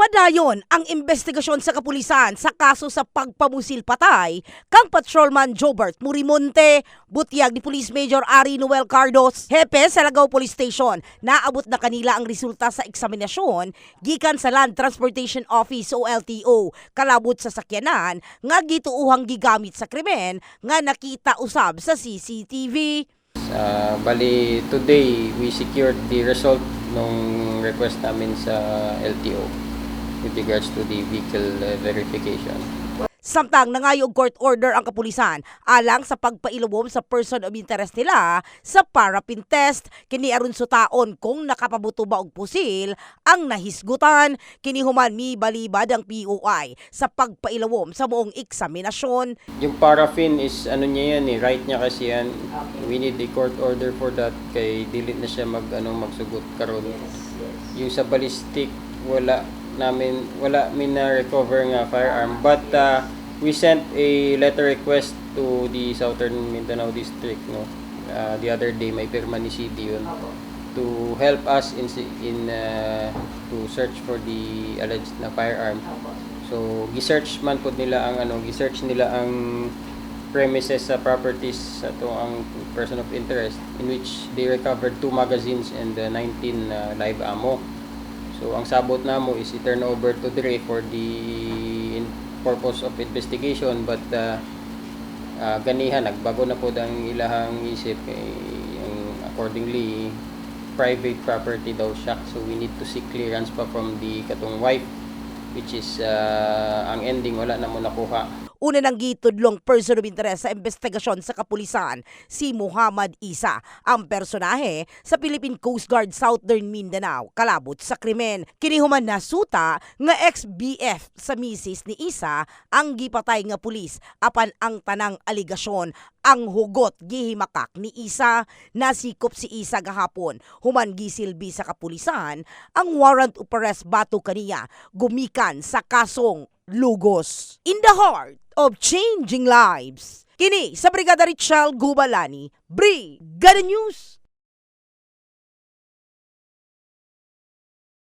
Padayon ang investigasyon sa kapulisan sa kaso sa pagpamusil patay kang Patrolman Jobert Murimonte, butyag ni Police Major Ari Noel Cardos, hepe sa Lagaw Police Station. Naabot na kanila ang resulta sa eksaminasyon gikan sa Land Transportation Office o LTO, kalabot sa sakyanan nga gituuhang gigamit sa krimen nga nakita usab sa CCTV. Uh, bali, today we secured the result nung request namin sa LTO with regards to the vehicle uh, verification. Samtang nangayog court order ang kapulisan. Alang sa pagpailubom sa person of interest nila sa parapin test. Kini aron sutaon kung nakapabuto ba og pusil ang nahisgutan. Kini human mi balibad ang POI sa pagpailubom sa moong eksaminasyon. Yung paraffin is ano niya yan eh, right niya kasi yan. We need a court order for that. Kay dili na siya mag ano magsugot karon. Yung sa ballistic wala namin wala min na recover nga firearm but uh, we sent a letter request to the Southern Mindanao District no. Uh, the other day may pirma ni CD yun to help us in in uh, to search for the alleged na firearm. So, gi-search man po nila ang ano, gi-search nila ang premises sa properties sa to ang person of interest in which they recovered two magazines and uh, 19 uh, live ammo. Ang sabot namo is i-turn over to Dre for the purpose of investigation. But uh, uh, ganihan nagbago na po ang ilahang isip. Eh, yung accordingly private property daw siya. So we need to seek clearance pa from the katong wife which is uh, ang ending wala na mo nakuha Una nang gitudlong person of interest sa investigasyon sa kapulisan, si Muhammad Isa, ang personahe sa Philippine Coast Guard Southern Mindanao, kalabot sa krimen. Kinihuman na suta nga ex-BF sa misis ni Isa ang gipatay nga pulis apan ang tanang aligasyon. Ang hugot gihimakak ni Isa. Nasikop si Isa gahapon. Human gisilbi sa kapulisan ang warrant of arrest bato kaniya. Gumikan sa kasong lugos. In the heart of changing lives. Kini sa Brigada Richel Gubalani Brigada News